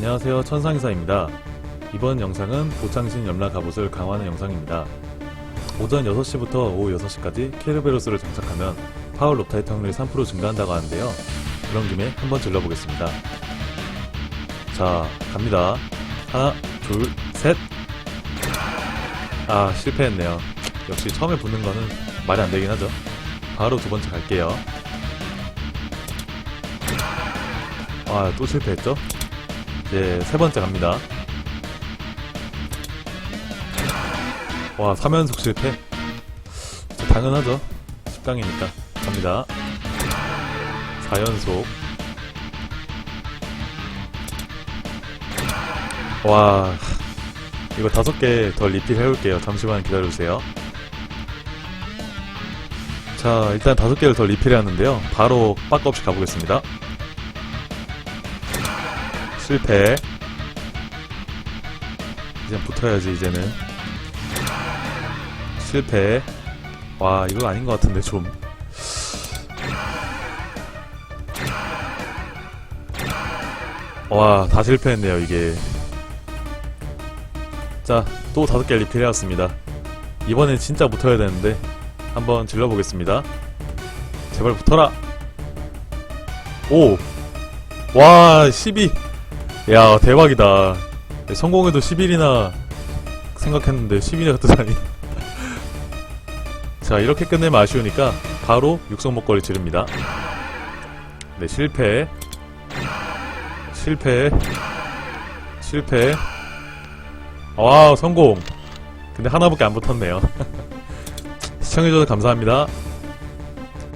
안녕하세요 천상이사입니다. 이번 영상은 보창신 염라 갑옷을 강화하는 영상입니다. 오전 6시부터 오후 6시까지 케르베로스를 장착하면 파워 롭타이트 확률이 3% 증가한다고 하는데요. 그런 김에 한번 질러보겠습니다. 자, 갑니다. 하나, 둘, 셋! 아, 실패했네요. 역시 처음에 붙는 거는 말이 안 되긴 하죠. 바로 두 번째 갈게요. 아, 또 실패했죠? 이제 세 번째 갑니다. 와, 3연속 실패? 당연하죠. 10강이니까. 갑니다. 4연속. 와, 이거 다섯 개 더 리필 해올게요. 잠시만 기다려주세요. 자, 일단 다섯 개를 더 리필 하는데요. 바로 빠꾸 없이 가보겠습니다. 실패. 이제 붙어야지, 이제는. 실패. 와, 이거 아닌 것 같은데, 좀. 와, 다 실패했네요, 이게. 자, 또 다섯 개 리필 해왔습니다. 이번엔 진짜 붙어야 되는데, 한번 질러보겠습니다. 제발 붙어라! 오! 와, 12! 야, 대박이다. 성공해도 11이나 생각했는데 12가 뜨다니. 자, 이렇게 끝내면 아쉬우니까 바로 육성 목걸이 지릅니다. 네, 실패. 실패. 실패. 와, 성공. 근데 하나밖에 안 붙었네요. 시청해주셔서 감사합니다.